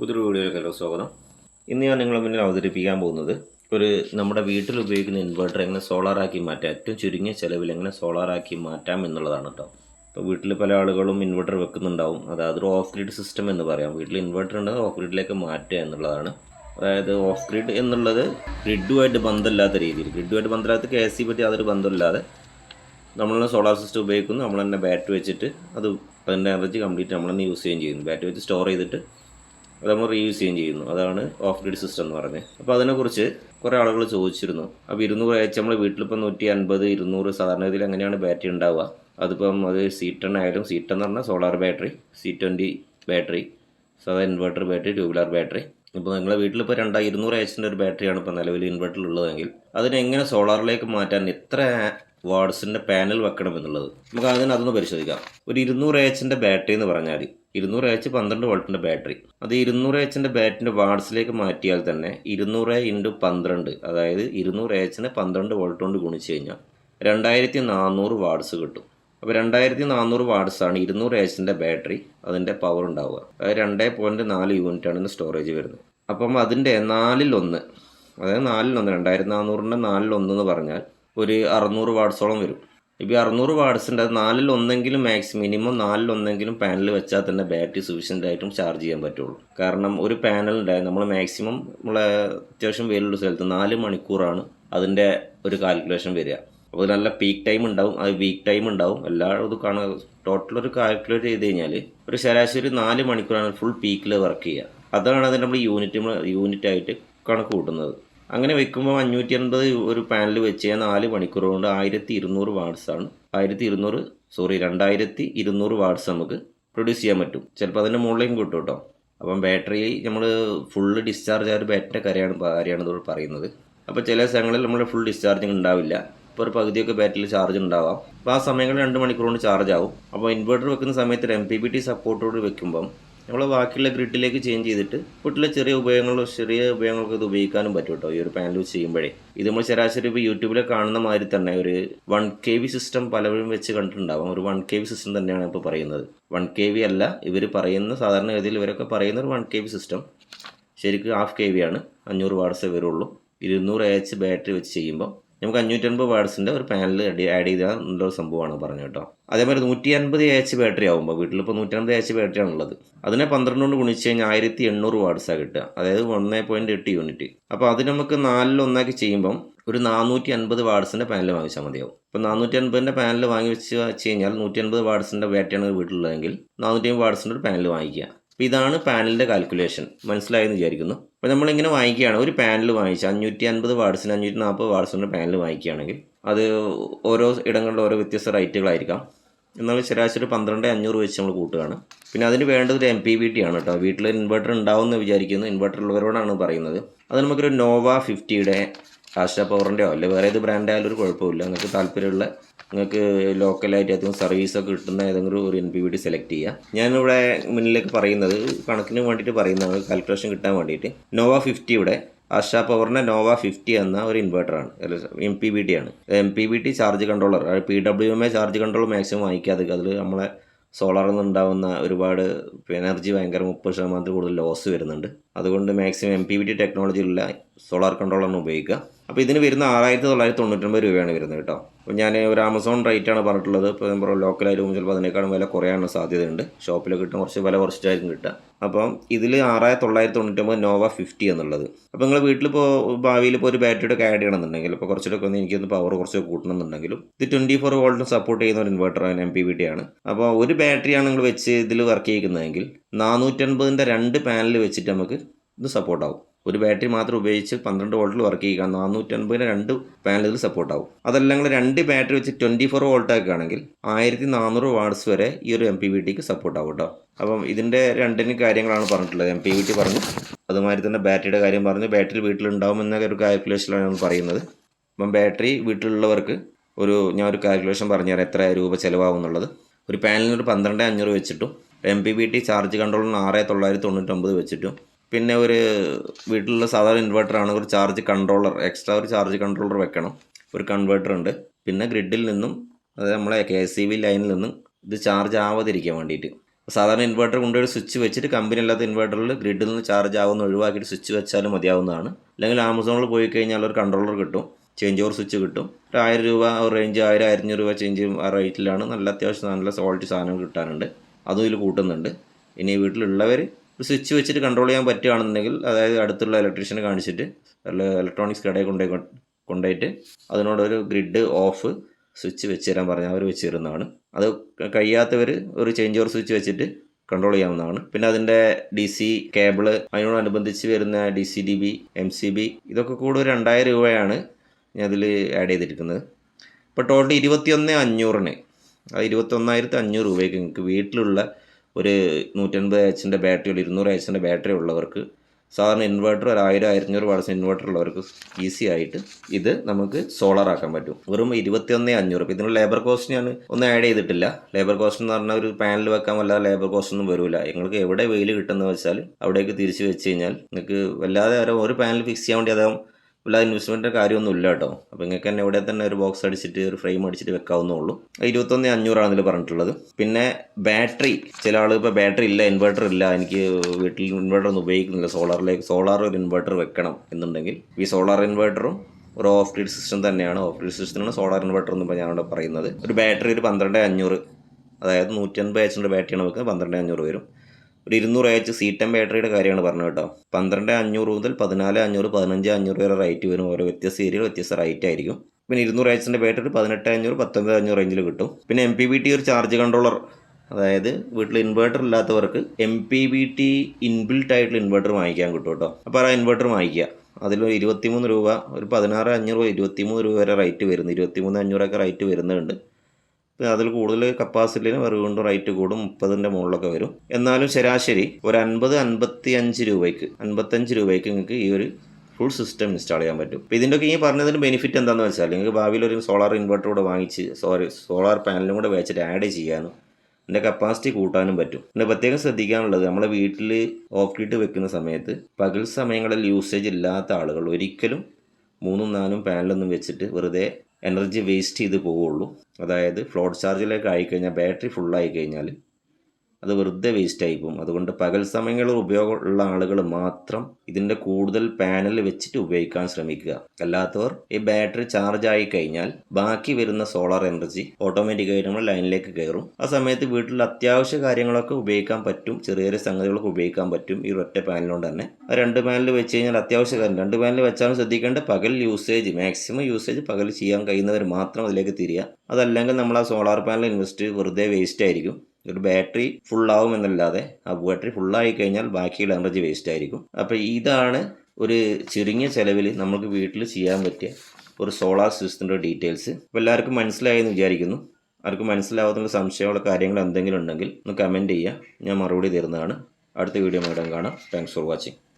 പുതിയൊരു വീഡിയോയിലേക്ക് സ്വാഗതം. ഇന്ന് ഞാൻ നിങ്ങളുടെ മുന്നിൽ അവതരിപ്പിക്കാൻ പോകുന്നത് ഒരു നമ്മുടെ വീട്ടിൽ ഉപയോഗിക്കുന്ന ഇൻവെർട്ടർ എങ്ങനെ സോളാറാക്കി മാറ്റാം ഏറ്റവും ചുരുങ്ങിയ ചിലവിൽ എങ്ങനെ സോളാറാക്കി മാറ്റാം എന്നുള്ളതാണ് കേട്ടോ. ഇപ്പോൾ വീട്ടിൽ പല ആളുകളും ഇൻവെർട്ടർ വെക്കുന്നുണ്ടാവും. അതായത് ഒരു ഓഫ് ഗ്രിഡ് സിസ്റ്റം എന്ന് പറയാം. വീട്ടിൽ ഇൻവെർട്ടർ ഉണ്ടെങ്കിൽ ഓഫ് ഗ്രിഡിലേക്ക് മാറ്റുക എന്നുള്ളതാണ്. അതായത് ഓഫ് ഗ്രിഡ് എന്നുള്ളത് ഗ്രിഡുമായിട്ട് ബന്ധമില്ലാത്ത രീതിയിൽ. ഗ്രിഡുമായിട്ട് ബന്ധമില്ലാത്ത കെ എസ് സി പറ്റി അതൊരു ബന്ധമില്ലാതെ നമ്മൾ സോളാർ സിസ്റ്റം ഉപയോഗിക്കുന്നു. നമ്മൾ തന്നെ ബാറ്ററി വെച്ചിട്ട് അത് അതിന്റെ എനർജി കംപ്ലീറ്റ് നമ്മൾ തന്നെ യൂസ് ചെയ്യുകയും ചെയ്യുന്നു. ബാറ്ററി വെച്ച് സ്റ്റോർ ചെയ്തിട്ട് അത് നമ്മൾ റീയൂസ് ചെയ്യുകയും ചെയ്യുന്നു. അതാണ് ഓഫ് ഗ്രിഡ് സിസ്റ്റം എന്ന് പറഞ്ഞത് അപ്പോൾ അതിനെക്കുറിച്ച് കുറേ ആളുകൾ ചോദിച്ചിരുന്നു. അപ്പോൾ ഇരുന്നൂറ് എച്ച് നമ്മൾ വീട്ടിലിപ്പോൾ നൂറ്റി അൻപത് ഇരുന്നൂറ് സാധാരണ അങ്ങനെയാണ് ബാറ്ററി ഉണ്ടാവുക. അതിപ്പം അത് സി ടെൻ ആയാലും സി ടെൻ എന്ന് പറഞ്ഞാൽ solar battery C twenty battery സാധാ ഇൻവെർട്ടർ ബാറ്ററി ട്യൂബ്ലാർ ബാറ്ററി ഇപ്പോൾ നിങ്ങളുടെ വീട്ടിലിപ്പോൾ രണ്ടാ ഇരുന്നൂറ് എച്ചിന്റെ ഒരു ബാറ്ററിയാണ് ഇപ്പോൾ നിലവിൽ ഇൻവെർട്ടറിൽ ഉള്ളതെങ്കിൽ അതിനെ എങ്ങനെ സോളാറിലേക്ക് മാറ്റാൻ എത്ര വാട്സിന്റെ പാനൽ വെക്കണം എന്നുള്ളത് നമുക്ക് അതിന് അതൊന്ന് പരിശോധിക്കാം. ഒരു ഇരുന്നൂറ് എച്ചിന്റെ ബാറ്ററി എന്ന് പറഞ്ഞാൽ ഇരുന്നൂറ് എച്ച് പന്ത്രണ്ട് വോൾട്ടിന്റെ ബാറ്ററി. അത് ഇരുന്നൂറ് എച്ചിന്റെ ബാറ്ററിന്റെ വാട്സിലേക്ക് മാറ്റിയാൽ തന്നെ ഇരുന്നൂറ് ഇന്റു പന്ത്രണ്ട് അതായത് ഇരുന്നൂറ് എച്ചിന് പന്ത്രണ്ട് വോൾട്ട് കൊണ്ട് ഗുണിച്ച് കഴിഞ്ഞാൽ രണ്ടായിരത്തി നാനൂറ് വാട്സ് കിട്ടും. അപ്പോൾ രണ്ടായിരത്തി നാനൂറ് വാട്സാണ് ഇരുന്നൂറ് എച്ചിന്റെ ബാറ്ററി അതിന്റെ പവർ ഉണ്ടാവുക. അതായത് രണ്ടേ പോയിന്റ് നാല് യൂണിറ്റാണ് ഇന്ന് സ്റ്റോറേജ് വരുന്നത്. അപ്പം അതിന്റെ നാലിലൊന്ന് അതായത് നാലിലൊന്ന് രണ്ടായിരത്തി നാനൂറിന്റെ നാലിലൊന്ന് എന്ന് പറഞ്ഞാൽ ഒരു അറുന്നൂറ് വാട്സോളം വരും. ഇപ്പോൾ ഈ അറുന്നൂറ് അത് നാലിൽ ഒന്നെങ്കിലും മാക്സിമം മിനിമം നാലിൽ ഒന്നെങ്കിലും പാനൽ വെച്ചാൽ തന്നെ ബാറ്ററി സഫീഷ്യന്റ് ആയിട്ടും ചാർജ് ചെയ്യാൻ പറ്റുള്ളൂ. കാരണം ഒരു പാനലിന്റെ നമ്മൾ മാക്സിമം നമ്മളെ അത്യാവശ്യം വെയിലുള്ള സ്ഥലത്ത് നാല് മണിക്കൂറാണ് അതിന്റെ ഒരു കാൽക്കുലേഷൻ വരിക. അപ്പോൾ നല്ല പീക്ക് ടൈം ഉണ്ടാവും. അത് വീക്ക് ടൈം ഉണ്ടാവും. എല്ലാവരും ഇത് കാണുക. ടോട്ടൽ ഒരു കാൽക്കുലേറ്റ് ചെയ്ത് കഴിഞ്ഞാൽ ഒരു ശരാശരി നാല് മണിക്കൂറാണ് ഫുൾ പീക്കിൽ വർക്ക് ചെയ്യുക. അതാണ് അതിന് നമ്മൾ യൂണിറ്റ് യൂണിറ്റ് ആയിട്ട് കണക്ക് കൂട്ടുന്നത്. അങ്ങനെ വെക്കുമ്പോൾ അഞ്ഞൂറ്റി അൻപത് ഒരു പാനൽ വെച്ച് നാല് മണിക്കൂർ കൊണ്ട് ആയിരത്തി ഇരുന്നൂറ് ആണ്. ആയിരത്തി ഇരുന്നൂറ് സോറി രണ്ടായിരത്തി ഇരുന്നൂറ് വാർഡ്സ് നമുക്ക് പ്രൊഡ്യൂസ് ചെയ്യാൻ പറ്റും. ചിലപ്പോൾ അതിന്റെ മുകളിലേക്കും കിട്ടും കേട്ടോ. അപ്പം ബാറ്ററി നമ്മൾ ഫുള്ള് ഡിസ്ചാർജ് ആയ ബാറ്ററി കരയാണ് കാര്യമാണ് കാര്യമാണ് ഇതോട് പറയുന്നത്. അപ്പോൾ ചില സ്ഥലങ്ങളിൽ നമ്മൾ ഫുൾ ഡിസ്ചാർജിങ് ഉണ്ടാവില്ല. ഇപ്പോൾ ഒരു പകുതിയൊക്കെ ബാറ്ററിയിൽ ചാർജ് ഉണ്ടാവാം. അപ്പോൾ ആ സമയങ്ങളിൽ രണ്ട് മണിക്കൂർ കൊണ്ട് ചാർജ് ആവും. അപ്പോൾ ഇൻവെർട്ടർ വെക്കുന്ന സമയത്ത് എം പി ബി ടി സപ്പോർട്ടോട് വെക്കുമ്പം നമ്മൾ ബാക്കിയുള്ള ഗ്രിഡിലേക്ക് ചേഞ്ച് ചെയ്തിട്ട് വീട്ടിലെ ചെറിയ ഉപയോഗങ്ങളോ ചെറിയ ഉപയോഗങ്ങൾക്ക് ഇത് ഉപയോഗിക്കാനും പറ്റും കേട്ടോ ഈ ഒരു പാനൽ യൂസ് ചെയ്യുമ്പോഴേ. ഇത് നമ്മൾ ശരാശരി ഇപ്പോൾ യൂട്യൂബിൽ കാണുന്ന മാതിരി തന്നെ ഒരു വൺ കെ വി സിസ്റ്റം പലവരും വെച്ച് കണ്ടിട്ടുണ്ടാവും. ഒരു വൺ കെ വി സിസ്റ്റം തന്നെയാണ് ഇപ്പോൾ പറയുന്നത്. വൺ കെ വി അല്ല ഇവർ പറയുന്ന സാധാരണ ഗതിയിൽ ഇവരൊക്കെ പറയുന്ന ഒരു വൺ കെ വി സിസ്റ്റം ശരിക്കും ഹാഫ് കെ വി ആണ്. അഞ്ഞൂറ് വാട്സേ വരുള്ളൂ ഇരുന്നൂറ് എച്ച് ബാറ്ററി വെച്ച് ചെയ്യുമ്പോൾ നമുക്ക് അഞ്ഞൂറ്റൻപത് വാട്സിന്റെ ഒരു പാനൽ ആഡ് ചെയ്താൽ നല്ലൊരു സംഭവമാണ് പറഞ്ഞു കേട്ടോ. അതേമാതിരി നൂറ്റി അൻപത് എച്ച് ബാറ്ററി ആകുമ്പോൾ വീട്ടിലിപ്പോൾ നൂറ്റൻപത് എച്ച് ബാറ്ററി ആണുള്ളത് അതിനെ പന്ത്രണ്ട് കൊണ്ട് ഗുണിച്ച് കഴിഞ്ഞാൽ ആയിരത്തി എണ്ണൂറ് വാട്സാണ് കിട്ടുക. അതായത് ഒന്നേ പോയിന്റ് എട്ട് യൂണിറ്റ് അപ്പോൾ അത് നമുക്ക് നാലിൽ ഒന്നാക്കി ചെയ്യുമ്പം ഒരു നാനൂറ്റി അൻപത് വാട്സിന്റെ പാനൽ വാങ്ങിച്ചാൽ മതിയാവും. ഇപ്പോൾ നാനൂറ്റി അൻപതിന്റെ പാനൽ വാങ്ങി വെച്ച് വെച്ച് കഴിഞ്ഞാൽ നൂറ്റി അൻപത് വാട്സിന്റെ ബാറ്ററിയാണ് വീട്ടിലുള്ളതെങ്കിൽ നാനൂറ്റി അമ്പത് വാട്സിന്റെ ഒരു പാനൽ വാങ്ങിക്കുക. അപ്പോൾ ഇതാണ് പാനലിന്റെ കാൽക്കുലേഷൻ. മനസ്സിലായെന്ന് വിചാരിക്കുന്നു. അപ്പോൾ നമ്മളിങ്ങനെ വാങ്ങിക്കുകയാണ് ഒരു പാനൽ വാങ്ങിച്ച് അഞ്ഞൂറ്റി അൻപത് വാട്സിന് അഞ്ഞൂറ്റി നാൽപ്പത് വാട്സിന്റെ പാനൽ വാങ്ങിക്കുകയാണെങ്കിൽ അത് ഓരോ ഇടങ്ങളിൽ ഓരോ വ്യത്യസ്ത റേറ്റുകളായിരിക്കാം. എന്നാൽ ശരാശരി പന്ത്രണ്ട് അഞ്ഞൂറ് വെച്ച് നമ്മൾ കൂട്ടുകയാണ്. പിന്നെ അതിന് വേണ്ടത് ഒരു എം പി വി ടി ആണ് കേട്ടോ. വീട്ടിൽ ഇൻവെർട്ടർ ഉണ്ടാവുമെന്ന് വിചാരിക്കുന്നു. ഇൻവെർട്ടർ ഉള്ളവരോടാണ് പറയുന്നത്. അത് നമുക്കൊരു നോവ ഫിഫ്റ്റിയുടെ ആശ പവറിന്റെയോ അല്ലെ വേറെ ഏത് ബ്രാൻഡ് ആയാലും ഒരു കുഴപ്പമില്ല. നിങ്ങൾക്ക് താല്പര്യമുള്ള നിങ്ങൾക്ക് ലോക്കലായിട്ട് അധികം സർവീസൊക്കെ കിട്ടുന്ന ഏതെങ്കിലും ഒരു എൻ പി വി സെലക്ട് ചെയ്യുക ഞാനിവിടെ മുന്നിലേക്ക് പറയുന്നത് കണക്കിന് വേണ്ടിയിട്ട് പറയുന്നതാണ്. കാൽക്കുലേഷൻ കിട്ടാൻ വേണ്ടിയിട്ട്. നോവ ഫിഫ്റ്റിയുടെ ആശ പവറിന്റെ നോവ ഫിഫ്റ്റി എന്ന ഒരു ഇൻവെർട്ടറാണ് എം പി ബി ടി ആണ്. M P B T charge controller P W M A charge control maximum വാങ്ങിക്കാതെ അതിൽ നമ്മളെ സോളാറിൽ നിന്നുണ്ടാവുന്ന ഒരുപാട് എനർജി ഭയങ്കര മുപ്പത് ശതമാനത്തിൽ കൂടുതൽ ലോസ് വരുന്നുണ്ട്. അതുകൊണ്ട് maximum M P V T ടെക്നോളജിയിലുള്ള solar കൺട്രോളാണ് ഉപയോഗിക്കുക. അപ്പോൾ ഇതിന് വരുന്ന ആറായിരത്തി തൊള്ളായിരത്തി തൊണ്ണൂറ്റൊമ്പത് രൂപയാണ് വരുന്നത് കേട്ടോ. അപ്പോൾ ഞാൻ ഒരു ആമസോൺ റേറ്റ് ആണ് പറഞ്ഞിട്ടുള്ളത്. ഇപ്പോൾ നമ്മൾ ലോക്കലായിട്ട് ചിലപ്പോൾ അതിനേക്കാളും വില കുറയാനുള്ള സാധ്യതയുണ്ട്. ഷോപ്പിൽ കിട്ടും കുറച്ച് വില കുറച്ചിട്ടായിരിക്കും കിട്ടുക. അപ്പം ഇതിൽ ആറായിരത്തി തൊള്ളായിരത്തി തൊണ്ണൂറ്റൊമ്പത് നോവ ഫിഫ്റ്റി എന്നുള്ളത്. അപ്പോൾ നിങ്ങൾ വീട്ടിലിപ്പോൾ ഭാവിയിൽ ഇപ്പോൾ ഒരു ബാറ്ററിയുടെ ഒക്കെ ആഡ് ചെയ്യണമെന്നുണ്ടെങ്കിൽ ഇപ്പോൾ കുറച്ചൊക്കെ ഒന്ന് എനിക്കൊന്ന് പവർ കുറച്ച് കൂട്ടണമെന്നുണ്ടെങ്കിലും ഇത് ട്വന്റി ഫോർ വോൾട്ടും സപ്പോർട്ട് ചെയ്യുന്ന ഒരു ഇൻവെർട്ടറാണ് എം പി വി ടി ആണ്. അപ്പോൾ ഒരു ബാറ്ററിയാണ് നിങ്ങൾ വെച്ച് ഇതിൽ വർക്ക് ചെയ്യുന്നതെങ്കിൽ നാനൂറ്റൻപതിന്റെ രണ്ട് പാനൽ വെച്ചിട്ട് നമുക്ക് ഇത് സപ്പോർട്ടാവും ഒരു ബാറ്ററി മാത്രം ഉപയോഗിച്ച് പന്ത്രണ്ട് വോൾട്ടിൽ വർക്ക് ചെയ്യുക. നാനൂറ്റൻപതിന് രണ്ട് പാനലുകൾ സപ്പോർട്ടാവും അതല്ല നിങ്ങൾ രണ്ട് ബാറ്ററി വെച്ച് ട്വന്റി ഫോർ വോൾട്ട് ആക്കുകയാണെങ്കിൽ ആയിരത്തി നാനൂറ് വാട്ട്സ് വരെ ഈ ഒരു എം പി വി ടിക്ക് സപ്പോർട്ടാവും കേട്ടോ അപ്പം ഇതിന്റെ രണ്ടിന് കാര്യങ്ങളാണ് പറഞ്ഞിട്ടുള്ളത്. എം പി വി ടി പറഞ്ഞു. അതുമാതിരി തന്നെ ബാറ്ററിയുടെ കാര്യം പറഞ്ഞു. ബാറ്ററി വീട്ടിലുണ്ടാവുമെന്ന ഒരു കാൽക്കുലേഷനിലാണ് നമ്മൾ പറയുന്നത്. അപ്പം ബാറ്ററി വീട്ടിലുള്ളവർക്ക് ഒരു ഞാൻ ഒരു കാൽക്കുലേഷൻ പറഞ്ഞുതരാം. എത്ര രൂപ ചിലവാകും എന്നുള്ളത്. ഒരു പാനലിന് ഒരു പന്ത്രണ്ട് അഞ്ഞൂറ് വെച്ചിട്ടും M P B T charge കൺട്രോളിന് ആറ് തൊള്ളായിരത്തി തൊണ്ണൂറ്റൊമ്പത് വെച്ചിട്ടും പിന്നെ ഒരു വീട്ടിലുള്ള സാധാരണ ഇൻവെർട്ടറാണ് ഒരു ചാർജ് കൺട്രോളർ എക്സ്ട്രാ ഒരു ചാർജ് കൺട്രോളർ വെക്കണം. ഒരു കൺവേർട്ടർ ഉണ്ട്. പിന്നെ ഗ്രിഡിൽ നിന്നും അതായത് നമ്മളെ കെ എസ് സി ബി ലൈനിൽ നിന്നും ഇത് ചാർജ് ആവാതിരിക്കാൻ വേണ്ടിയിട്ട്. സാധാരണ ഇൻവെർട്ടർ കൊണ്ടുപോയി സ്വിച്ച് വെച്ചിട്ട് കമ്പനി അല്ലാത്ത ഇൻവെർട്ടറിൽ ഗ്രിഡിൽ നിന്ന് ചാർജ് ആവുന്ന ഒഴിവാക്കിയിട്ട് സ്വിച്ച് വെച്ചാലും മതിയാവുന്നതാണ്. അല്ലെങ്കിൽ ആമസോണിൽ പോയി കഴിഞ്ഞാൽ ഒരു കൺട്രോളർ കിട്ടും. ചേഞ്ച് ഓവർ സ്വിച്ച് കിട്ടും. ഒരു ആയിരം രൂപ റേഞ്ച് ആയിരം ആയിരത്തി രൂപ ചേഞ്ച് ആ റേറ്റിലാണ് നല്ല അത്യാവശ്യം നല്ല ക്വാളിറ്റി സാധനം കിട്ടാനുണ്ട്. അതും ഇതിൽ കൂട്ടുന്നുണ്ട്. ഇനി വീട്ടിലുള്ളവർ ഒരു സ്വിച്ച് വെച്ചിട്ട് കൺട്രോൾ ചെയ്യാൻ പറ്റുകയാണെന്നുണ്ടെങ്കിൽ അതായത് അടുത്തുള്ള ഇലക്ട്രീഷ്യനെ കാണിച്ചിട്ട് ഇലക്ട്രോണിക്സ് കടയിൽ കൊണ്ടുപോയി കൊണ്ടുപോയിട്ട് അതിനോടൊരു ഗ്രിഡ് ഓഫ് സ്വിച്ച് വെച്ച് തരാൻ പറഞ്ഞാൽ അവർ വെച്ച് തരുന്നതാണ്. അത് കഴിയാത്തവർ ഒരു ചേഞ്ച് ഓവർ സ്വിച്ച് വെച്ചിട്ട് കൺട്രോൾ ചെയ്യാവുന്നതാണ്. പിന്നെ അതിന്റെ ഡി സി കേബിൾ അതിനോടനുബന്ധിച്ച് വരുന്ന D C D B M C B ഇതൊക്കെ കൂടെ ഒരു രണ്ടായിരം രൂപയാണ് ഞാൻ അതിൽ ആഡ് ചെയ്തിരിക്കുന്നത്. ഇപ്പോൾ ടോട്ടൽ ഇരുപത്തിയൊന്ന് അഞ്ഞൂറിന് അത് ഇരുപത്തൊന്നായിരത്തി അഞ്ഞൂറ് രൂപയ്ക്ക് നിങ്ങൾക്ക് വീട്ടിലുള്ള ഒരു നൂറ്റൻപത് എച്ചിന്റെ ബാറ്ററി ഉള്ളു ഇരുന്നൂറ് എച്ചിന്റെ ബാറ്ററി ഉള്ളവർക്ക്. സാധാരണ ഇൻവെർട്ടർ ഒരു ആയിരം ആയിരത്തഞ്ഞൂറ് വാട്സ് ഇൻവെർട്ടർ ഉള്ളവർക്ക് ഈസി ആയിട്ട് ഇത് നമുക്ക് സോളാർ ആക്കാൻ പറ്റും. വെറും ഇരുപത്തിയൊന്നേ അഞ്ഞൂറ്. ഇപ്പോൾ ഇതിനുള്ള ലേബർ കോസ്റ്റ് ഞാൻ ഒന്നും ആഡ് ചെയ്തിട്ടില്ല. ലേബർ കോസ്റ്റ് എന്ന് പറഞ്ഞാൽ ഒരു പാനൽ വെക്കാൻ വല്ലാതെ ലേബർ കോസ്റ്റ് ഒന്നും വരില്ല നിങ്ങൾക്ക് എവിടെ വെയിൽ കിട്ടുന്നത് വെച്ചാൽ അവിടേക്ക് തിരിച്ച് വെച്ച് കഴിഞ്ഞാൽ നിങ്ങൾക്ക് വല്ലാതെ ഒരു- പാനൽ ഫിക്സ് ചെയ്യാൻ വേണ്ടി അതാവും. വല്ലാതെ ഇൻവെസ്റ്റ്മെന്റിന്റെ കാര്യമൊന്നും ഇല്ല കേട്ടോ. അപ്പോൾ നിങ്ങൾക്ക് തന്നെ ഇവിടെ തന്നെ ഒരു ബോക്സ് അടിച്ചിട്ട് ഒരു ഫ്രെയിം അടിച്ചിട്ട് വെക്കാവുന്നേ ഉള്ളൂ. ഇരുപത്തൊന്ന് അഞ്ഞൂറാണ് ഇതിൽ പറഞ്ഞിട്ടുള്ളത്. പിന്നെ ബാറ്ററി ചില ആൾ ഇപ്പോൾ ബാറ്ററി ഇല്ല ഇൻവെർട്ടർ ഇല്ല. എനിക്ക് വീട്ടിൽ ഇൻവെർട്ടർ ഒന്നും ഉപയോഗിക്കുന്നില്ല. സോളാറിലേക്ക് സോളാർ ഒരു ഇൻവെർട്ടർ വെക്കണം എന്നുണ്ടെങ്കിൽ ഈ സോളാർ ഇൻവെർട്ടറും ഒരു ഓഫ് ഗ്രിഡ് സിസ്റ്റം തന്നെയാണ്. ഓഫ് ഗ്രിഡ് സിസ്റ്റമാണ് സോളാർ ഇൻവെർട്ടർ എന്ന് ഞാനിവിടെ പറയുന്നത്. ഒരു ബാറ്ററി ഒരു പന്ത്രണ്ട് അഞ്ഞൂറ് അതായത് നൂറ്റൻപത് എച്ചിന്റെ ബാറ്ററിയാണ് വെക്കുന്നത്. പന്ത്രണ്ട് അഞ്ഞൂറ് വരും. ഒരു ഇരുന്നൂറ് എച്ച് സി ടെൻ ബാറ്ററിയുടെ കാര്യമാണ് പറഞ്ഞത് കേട്ടോ. പന്ത്രണ്ട് അഞ്ഞൂറ് മുതൽ പതിനാല് അഞ്ഞൂറ് പതിനഞ്ച് അഞ്ഞൂറ് വരെ റേറ്റ് വരും. ഓരോ വ്യത്യസ്ത ഏരിയയിൽ വ്യത്യസ്ത റേറ്റ് ആയിരിക്കും. പിന്നെ ഇരുന്നൂറ് എച്ചിന്റെ ബാറ്ററി പതിനെട്ട് അഞ്ഞൂറ് പത്തൊമ്പത് അഞ്ഞൂറ് റേഞ്ചിൽ കിട്ടും. പിന്നെ എം പി ബി ടി ഒരു ചാർജ് കൺട്രോളർ അതായത് വീട്ടിൽ ഇൻവെർട്ടർ ഇല്ലാത്തവർക്ക് M P B T inbuilt ആയിട്ടുള്ള ഇൻവെർട്ടർ വാങ്ങിക്കാൻ കിട്ടും കേട്ടോ. അപ്പോൾ ആ ഇൻവെർട്ടർ വാങ്ങിക്കുക. അതിലൊരു ഇരുപത്തിമൂന്ന് രൂപ ഒരു പതിനാറ് അഞ്ഞൂറ് ഇരുപത്തിമൂന്ന് രൂപ വരെ റേറ്റ് വരുന്നു. ഇരുപത്തിമൂന്ന് അഞ്ഞൂറൊക്കെ റേറ്റ് വരുന്നുണ്ട്. അതിൽ കൂടുതൽ കപ്പാസിറ്റിന് വീണ്ടും റേറ്റ് കൂടും മുപ്പതിന്റെ മുകളിലൊക്കെ വരും. എന്നാലും ശരാശരി ഒരു അൻപത് അൻപത്തി അഞ്ച് രൂപയ്ക്ക് അൻപത്തഞ്ച് രൂപയ്ക്ക് നിങ്ങൾക്ക് ഈ ഒരു ഫുൾ സിസ്റ്റം ഇൻസ്റ്റാൾ ചെയ്യാൻ പറ്റും. അപ്പോൾ ഇതിന്റെയൊക്കെ ഈ പറഞ്ഞതിന് ബെനിഫിറ്റ് എന്താണെന്ന് വെച്ചാൽ നിങ്ങൾക്ക് ഭാവിയിൽ ഒരു സോളാർ ഇൻവെർട്ടർ കൂടെ വാങ്ങിച്ച് സോറി സോളാർ പാനലും കൂടെ വെച്ചിട്ട് ആഡ് ചെയ്യാനും അതിന്റെ കപ്പാസിറ്റി കൂട്ടാനും പറ്റും. പിന്നെ പ്രത്യേകം ശ്രദ്ധിക്കാനുള്ളത് നമ്മളെ വീട്ടിൽ ഓഫ് ഗ്രിഡ് വെക്കുന്ന സമയത്ത് പകൽ സമയങ്ങളിൽ യൂസേജ് ഇല്ലാത്ത ആളുകൾ ഒരിക്കലും മൂന്നും നാലും പാനലൊന്നും വെച്ചിട്ട് വെറുതെ എനർജി വേസ്റ്റ് ചെയ്ത് പോവുള്ളൂ അതായത് ഫ്ലോട്ട് ചാർജിലേക്ക് ആയിക്കഴിഞ്ഞാൽ ബാറ്ററി ഫുള്ളായി കഴിഞ്ഞാൽ അത് വെറുതെ വേസ്റ്റ് ആയി പോകും. അതുകൊണ്ട് പകൽ സമയങ്ങളിൽ ഉപയോഗമുള്ള ആളുകൾ മാത്രം ഇതിന്റെ കൂടുതൽ പാനൽ വെച്ചിട്ട് ഉപയോഗിക്കാൻ ശ്രമിക്കുക. അല്ലാത്തവർ ഈ ബാറ്ററി ചാർജ് ആയി കഴിഞ്ഞാൽ ബാക്കി വരുന്ന സോളാർ എനർജി ഓട്ടോമാറ്റിക്കായിട്ട് നമ്മൾ ലൈനിലേക്ക് കയറും. ആ സമയത്ത് വീട്ടിൽ അത്യാവശ്യ കാര്യങ്ങളൊക്കെ ഉപയോഗിക്കാൻ പറ്റും. ചെറിയ ചെറിയ സംഗതികളൊക്കെ ഉപയോഗിക്കാൻ പറ്റും. ഈ ഒറ്റ പാനലുകൊണ്ട് തന്നെ. ആ രണ്ട് പാനൽ വെച്ച് കഴിഞ്ഞാൽ അത്യാവശ്യ കാര്യം. രണ്ട് പാനൽ വെച്ചാലും ശ്രദ്ധിക്കേണ്ട പകൽ യൂസേജ് മാക്സിമം യൂസേജ് പകൽ ചെയ്യാൻ കഴിയുന്നവർ മാത്രം അതിലേക്ക് തിരിയുക. അതല്ലെങ്കിൽ നമ്മൾ ആ സോളാർ പാനൽ ഇൻവെസ്റ്റ് വെറുതെ വേസ്റ്റ് ആയിരിക്കും. ഒരു ബാറ്ററി ഫുള്ളാവും എന്നല്ലാതെ ആ ബാറ്ററി ഫുള്ളായി കഴിഞ്ഞാൽ ബാക്കിയുള്ള എനർജി വേസ്റ്റ് ആയിരിക്കും. അപ്പോൾ ഇതാണ് ഒരു ചെറിയ ചിലവിൽ നമുക്ക് വീട്ടിൽ ചെയ്യാൻ പറ്റിയ ഒരു സോളാർ സിസ്റ്റത്തിന്റെ ഡീറ്റെയിൽസ് അപ്പോൾ എല്ലാവർക്കും മനസ്സിലായെന്ന് വിചാരിക്കുന്നു. ആർക്കും മനസ്സിലാവാത്ത സംശയമുള്ള കാര്യങ്ങൾ എന്തെങ്കിലും ഉണ്ടെങ്കിൽ ഒന്ന് കമന്റ് ചെയ്യുക. ഞാൻ മറുപടി തരുന്നതാണ്. അടുത്ത വീഡിയോ മേടം കാണാം. Thanks for watching